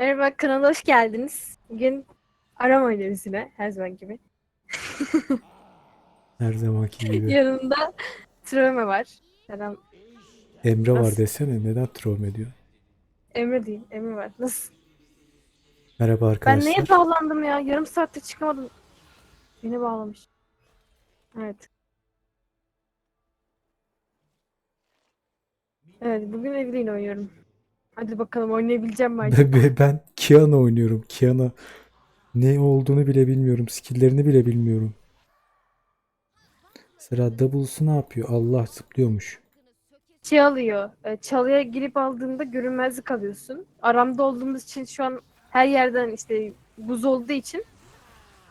Merhaba kanala hoş geldiniz. Bugün arama oynuyoruz yine her zaman gibi. Her zamanki gibi. Yanımda Tröme var. Selam. Emre var Nasıl? desene. Neden troll ediyor? Emre değil. Emre var. Nasıl? Merhaba Ben arkadaşlar. neye bağlandım ya? Yarım saatte çıkamadım. Beni bağlamış. Evet. Evet bugün Evelyn oynuyorum. Hadi bakalım oynayabileceğim mi acaba? Ben, ben Kiana oynuyorum. Kiana ne olduğunu bile bilmiyorum. Skill'lerini bile bilmiyorum. Sıra W'su ne yapıyor? Allah zıplıyormuş. Şey alıyor. e, Çalıya girip aldığında görünmezlik alıyorsun. Aramda olduğumuz için şu an her yerden işte buz olduğu için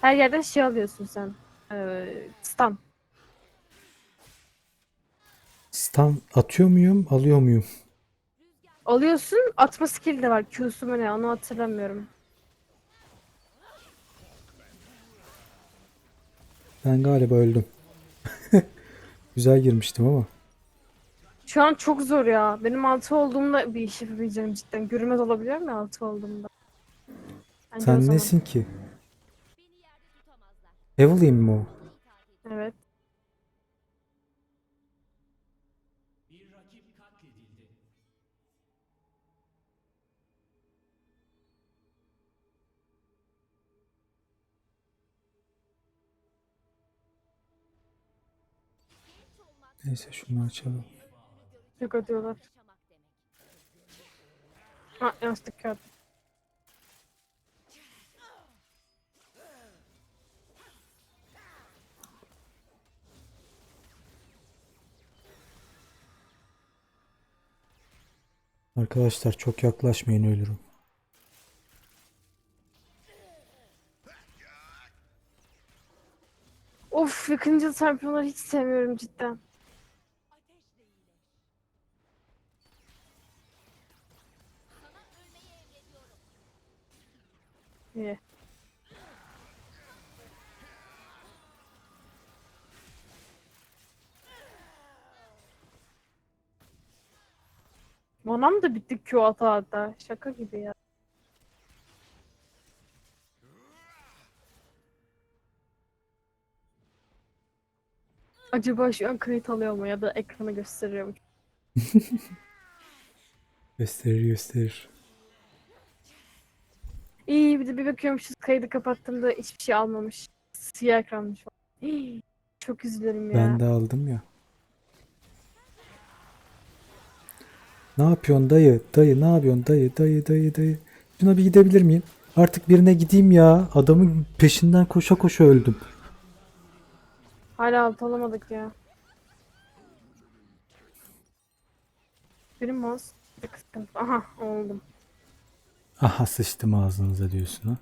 her yerden şey alıyorsun sen. E, stun. Stun atıyor muyum? Alıyor muyum? Alıyorsun. Atma skill de var. Q'su mu ne? Onu hatırlamıyorum. Ben galiba öldüm. Güzel girmiştim ama. Şu an çok zor ya. Benim altı olduğumda bir iş yapabileceğim cidden. Görünmez olabiliyor mu altı olduğumda? Bence o Sen zaman. nesin ki? Evelyn mi o? Evet. Neyse şunu açalım. Çok atıyorlar. Ha yastık kağıt. Arkadaşlar çok yaklaşmayın ölürüm. Of yakıncı şampiyonları hiç sevmiyorum cidden. Manam da bitti Q ata ata. Şaka gibi ya. Acaba şu an kayıt alıyor mu ya da ekrana gösteriyor mu? Gösterir gösterir. İyi bir de bir bakıyormuşuz kaydı kapattığımda hiçbir şey almamış. Siyah ekranmış Çok üzülürüm ya. Ben de aldım ya. Ne yapıyorsun dayı? Dayı ne yapıyorsun dayı? Dayı dayı dayı. Şuna bir gidebilir miyim? Artık birine gideyim ya. Adamın peşinden koşa koşa öldüm. Hala alt alamadık ya. Benim mouse bir sıkıntı. Aha oldum. Aha sıçtım ağzınıza diyorsun ha.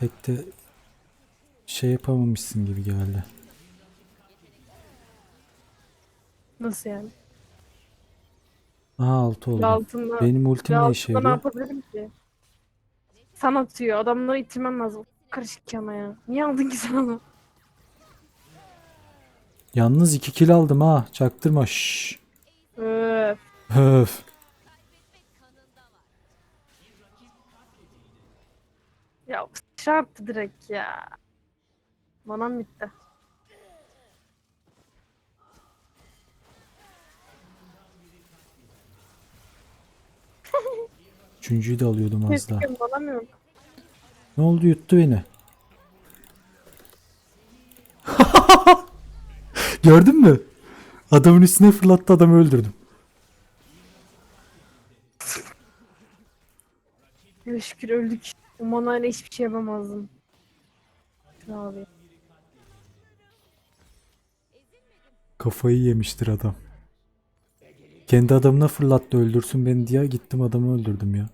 Pek de şey yapamamışsın gibi geldi. Nasıl yani? Aha altı oldu. Bir altında, Benim ultim ne işe ne yarıyor? yapabilirim ki? San atıyor. Adamları itirmem lazım. Karışık ki ama ya. Niye aldın ki sen onu? Yalnız 2 kill aldım ha. Çaktırma. Şşş. Öf. Öf. Ya çarptı direkt ya. Manam bitti. Üçüncüyü de alıyordum az daha. Manam yok. Ne oldu yuttu beni. Gördün mü? Adamın üstüne fırlattı adamı öldürdüm. Ya şükür öldük. O manayla hiçbir şey yapamazdım. Ne abi? Kafayı yemiştir adam. Kendi adamına fırlattı öldürsün beni diye gittim adamı öldürdüm ya.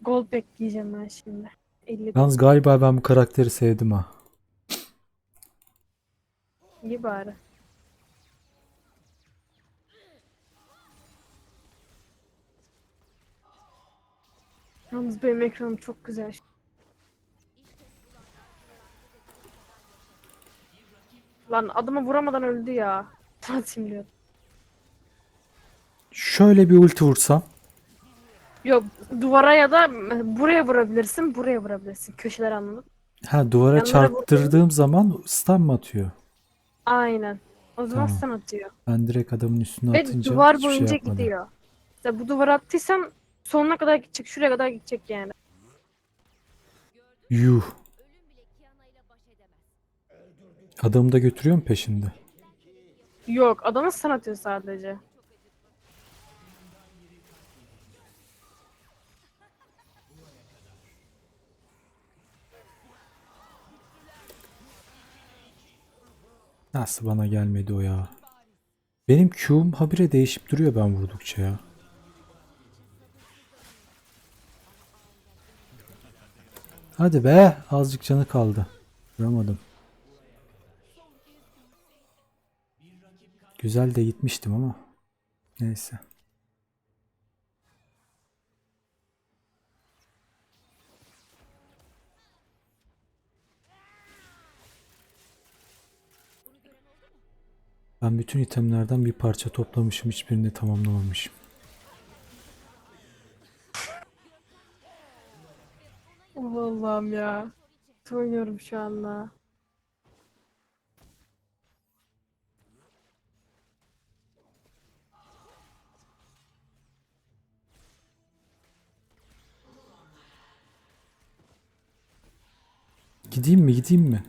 Gold bekleyeceğim ben şimdi. 50 Yalnız galiba ben bu karakteri sevdim ha. iyi bari. Yalnız benim ekranım çok güzel. Lan adamı vuramadan öldü ya. Atayım diyor. Şöyle bir ulti vursam. Yok duvara ya da buraya vurabilirsin, buraya vurabilirsin. Köşeler anladın? Ha duvara Yanlara çarptırdığım zaman stun mı atıyor? Aynen. O zaman Tamam. sen atıyor. Ben direkt adamın üstüne Ve atınca duvar şey boyunca yapmadı. gidiyor. İşte bu duvara attıysan sonuna kadar gidecek. Şuraya kadar gidecek yani. Yuh. Adamı da götürüyor mu peşinde? Yok adamı sen atıyor sadece. Nasıl bana gelmedi o ya? Benim Q'um habire değişip duruyor ben vurdukça ya. Hadi be azıcık canı kaldı. Vuramadım. Güzel de gitmiştim ama. Neyse. Ben bütün itemlerden bir parça toplamışım. Hiçbirini tamamlamamışım. Allah'ım ya. Kötü Oynuyorum şu anda. Gideyim mi gideyim mi?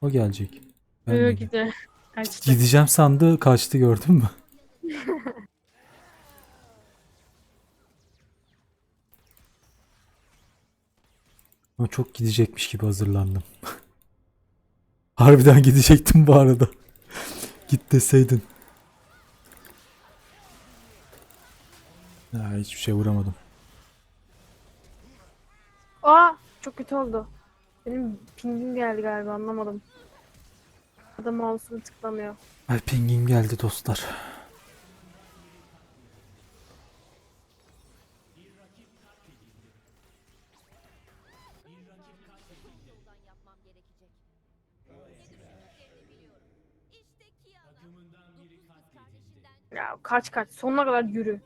O gelecek. Ben Böyle de gideyim. gide. Kaçtı. Gideceğim sandı kaçtı gördün mü? Ama çok gidecekmiş gibi hazırlandım. Harbiden gidecektim bu arada. Git deseydin. Ya hiçbir şey vuramadım. Aa çok kötü oldu. Benim pingim geldi galiba anlamadım. Adam mouse'unu tıklamıyor. Ay pingim geldi dostlar. Ya kaç kaç sonuna kadar yürü.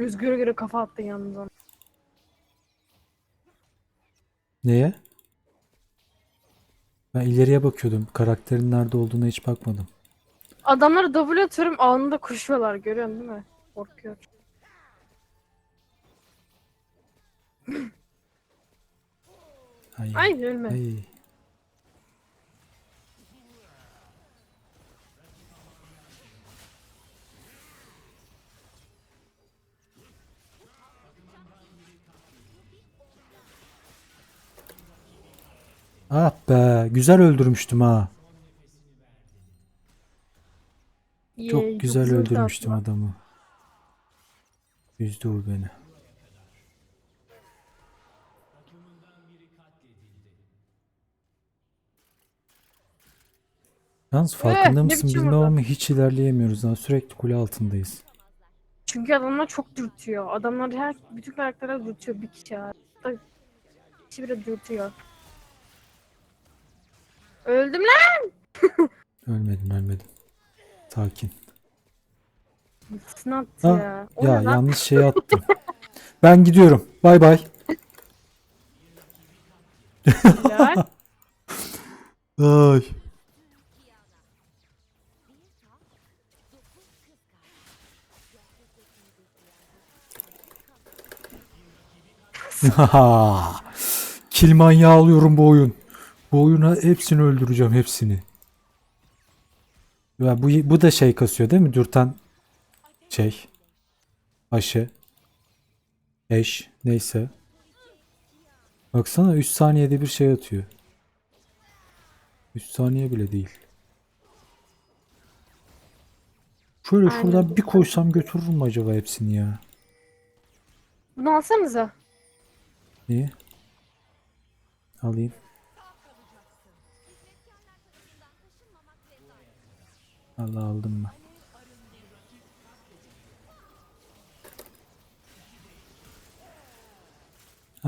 Rüzgara göre kafa attın yalnız ona. Neye? Ben ileriye bakıyordum. Karakterin nerede olduğuna hiç bakmadım. Adamları W atıyorum anında koşuyorlar görüyorsun değil mi? Korkuyor. Ay. Ay ölme. ay. Ah be, güzel öldürmüştüm ha. Çok güzel öldürmüştüm adamı. Üzdü o beni. Yalnız farkında ne mısın vurdu? ama hiç ilerleyemiyoruz. Daha sürekli kule altındayız. Çünkü adamlar çok dürtüyor. Adamlar her bütün karakterler dürtüyor bir kişi. Hatta kişi bile dürtüyor. Öldüm lan. Ölmedim ölmedim. Sakin. Attı Ha, ya. O Ya ne lan? yanlış şey attım. ben gidiyorum. Bay bay. Ya. Ay. Kill manyağı alıyorum bu oyun. Bu oyuna hepsini öldüreceğim hepsini. Ya bu bu da şey kasıyor değil mi? Dürten şey. Aşı. Eş. Neyse. Baksana 3 saniyede bir şey atıyor. 3 saniye bile değil. Şöyle Aynen. şuradan bir koysam götürür mü acaba hepsini ya? Bunu alsanıza. Niye? Alayım. Allah aldım ben.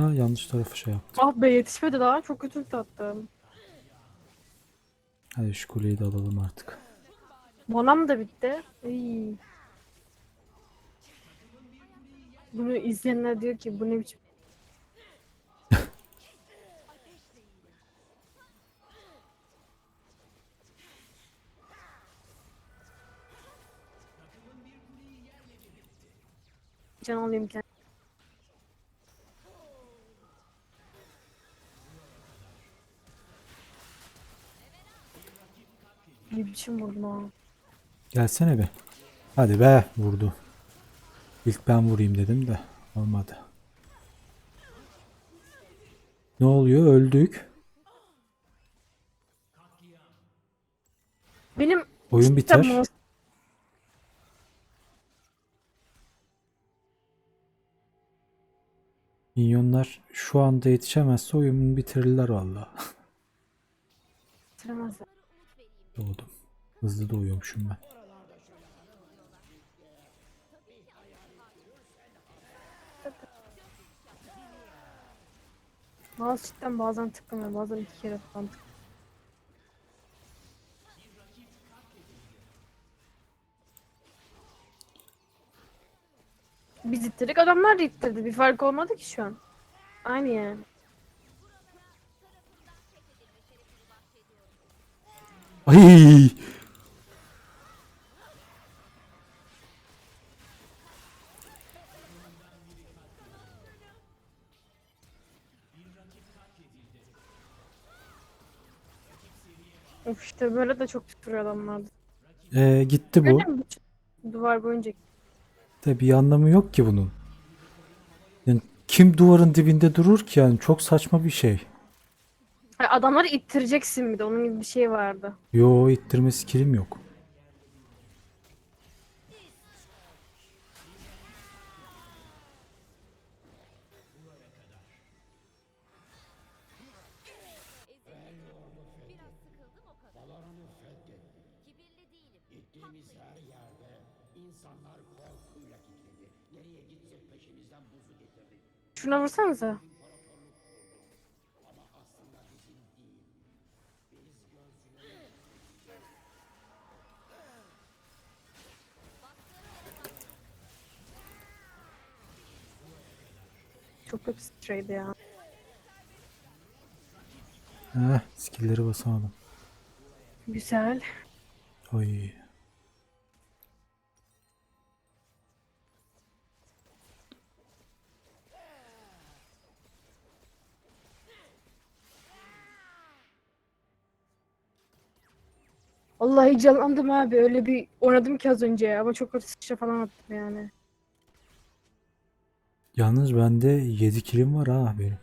Ha yanlış tarafı şey yaptım. Ah be yetişmedi daha. Çok kötü attım. Hadi şu kuleyi de alalım artık. Monam da bitti. İy. Bunu izleyenler diyor ki bu ne biçim Can alayım kendim. Ne biçim vurdum ha. Gelsene be. Hadi be vurdu. İlk ben vurayım dedim de olmadı. Ne oluyor? Öldük. Benim Oyun biter. Minyonlar şu anda yetişemezse oyunu bitirirler valla. Bitiremezler. Doğdum. Hızlı doğuyormuşum ben. Mouse cidden bazen tıklamıyor, bazen iki kere falan tıklıyor. Biz ittirdik, adamlar da ittirdi. Bir fark olmadı ki şu an. Aynı yani. Ay! Of işte böyle de çok tutuyor adamlar. Ee, gitti bu. Duvar boyunca. De bir anlamı yok ki bunun. Yani kim duvarın dibinde durur ki yani çok saçma bir şey. Ay, Adamları ittireceksin bir de onun gibi bir şey vardı. Yo ittirme skillim yok. Şuna vursanıza. Çok kötü straydı ya. Heh, skillleri basamadım. Güzel. Oy. Heyecanlandım abi. Öyle bir oynadım ki az önce ama çok kötü sıçra falan attım yani. Yalnız bende 7 killim var ha benim.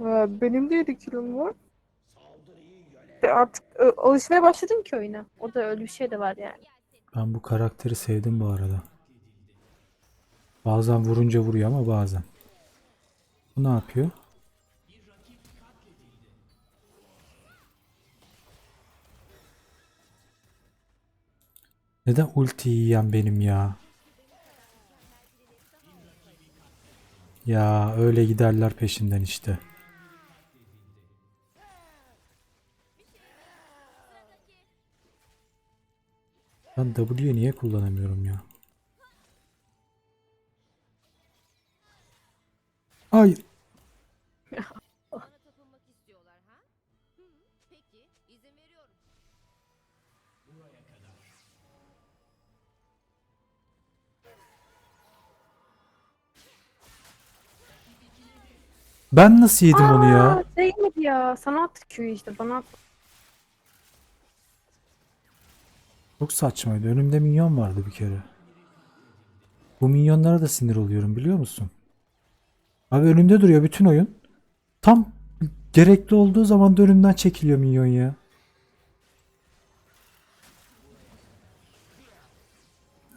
Ee, Benim de 7 kilom var. E, Artık e, alışmaya başladım ki oyuna. O da öyle bir şey de var yani. Ben bu karakteri sevdim bu arada. Bazen vurunca vuruyor ama bazen. Bu ne yapıyor? Neden ulti yiyen benim ya? Ya öyle giderler peşinden işte. Ben W niye kullanamıyorum ya? Ay ben nasıl yedim onu ya? Değmedi ya. Sana attı Q'yu işte. Bana. Çok saçmaydı. Önümde minyon vardı bir kere. Bu minyonlara da sinir oluyorum biliyor musun? Abi önümde duruyor bütün oyun. Tam gerekli olduğu zaman da önümden çekiliyor minyon ya.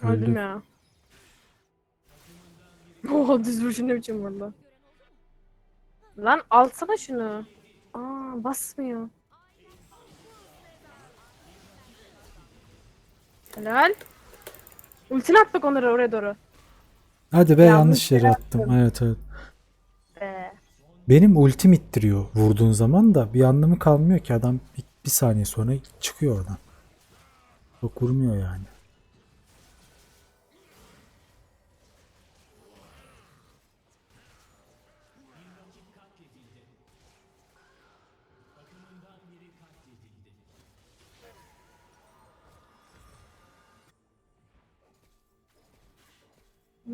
Öldüm Öldüm. ya. Oha düz vuruşu ne biçim vurdu. Lan alsana şunu. Aa basmıyor. Helal. Ultini at bak onları oraya doğru. Hadi be Yanlış yanlış yere yere attım. Evet evet. Be. Benim ultim ittiriyor vurduğun zaman da bir anlamı kalmıyor ki adam bir, bir saniye sonra çıkıyor oradan. Çok vurmuyor yani.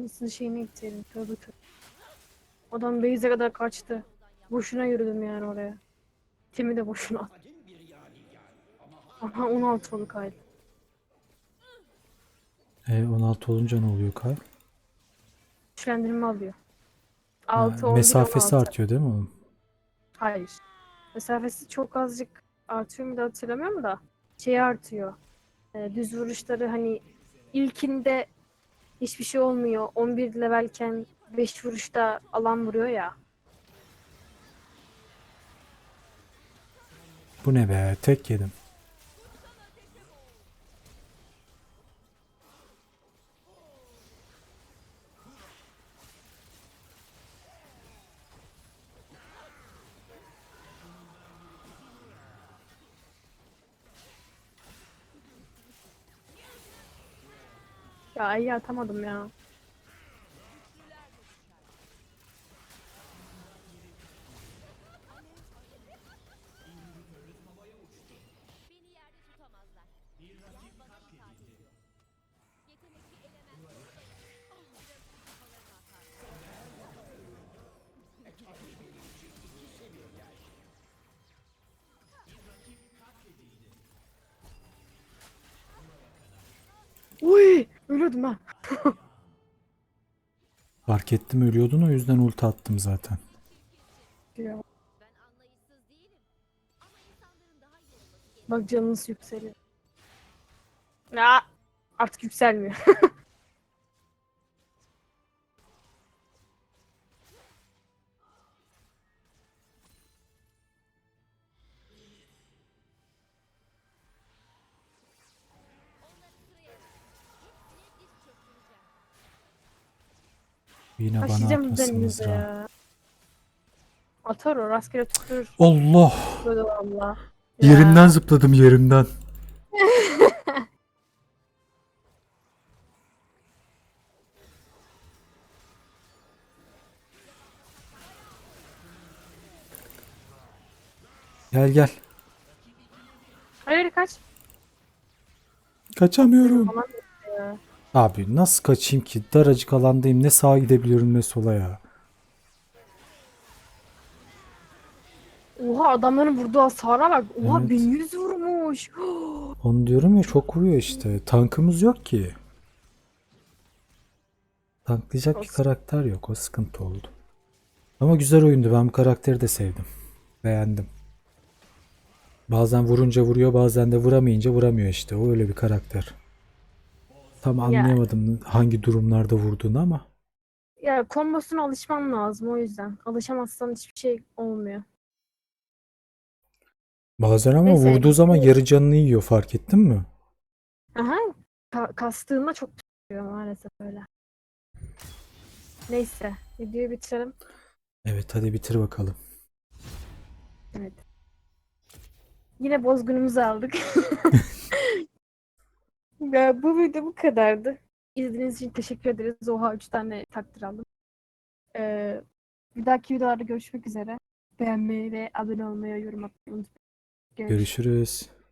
Nasıl şeyine gitseydin. Tövbe tövbe. Adam base'e kadar kaçtı. Boşuna yürüdüm yani oraya. Timi de boşuna attım. Aha 16 oldu kaydı. E, 16 olunca ne oluyor Kay? Güçlendirme alıyor. Ha, 6, 11, mesafesi 16. artıyor değil mi onun? Hayır. Mesafesi çok azıcık artıyor mu da hatırlamıyorum da. Şey artıyor. Ee, düz vuruşları hani ilkinde hiçbir şey olmuyor. 11 levelken 5 vuruşta alan vuruyor ya. Bu ne be? Tek yedim. İyi atamadım ya. Ölüyordum ha. Fark ettim ölüyordun o yüzden ulti attım zaten. Ya. Bak canınız yükseliyor. Ya artık yükselmiyor. Yine bana Taşıyacağım atmasın üzerinize Mızrağı. ya. Atar o rastgele tutturur. Allah! Böyle valla. Ya. Yerimden zıpladım yerimden. Gel gel. Hayır kaç. Kaçamıyorum. Aman ya. Abi nasıl kaçayım ki? Daracık alandayım. Ne sağa gidebiliyorum ne sola ya. Oha adamların vurduğu hasara bak. Oha Evet. 1100 vurmuş. Onu diyorum ya çok vuruyor işte. Tankımız yok ki. Tanklayacak bir karakter yok. O sıkıntı oldu. Ama güzel oyundu. Ben bu karakteri de sevdim. Beğendim. Bazen vurunca vuruyor, bazen de vuramayınca vuramıyor işte. O öyle bir karakter. Tam anlayamadım hangi durumlarda vurduğunu ama Ya kombosuna alışman lazım o yüzden. Alışamazsan hiçbir şey olmuyor. bazen ama Neyse, vurduğu zaman yarı canını yiyor fark ettin mi? Aha. Ka- kastığında çok tutuyor maalesef öyle. Neyse. Videoyu bitirelim. Evet hadi bitir bakalım. Evet. Yine bozgunumuzu aldık. ya bu video bu kadardı. İzlediğiniz için teşekkür ederiz. Oha 3 tane takdir aldım. Ee, bir dahaki videolarda görüşmek üzere. Beğenmeyi ve abone olmayı, yorum atmayı unutmayın. Görüşürüz. Görüşürüz.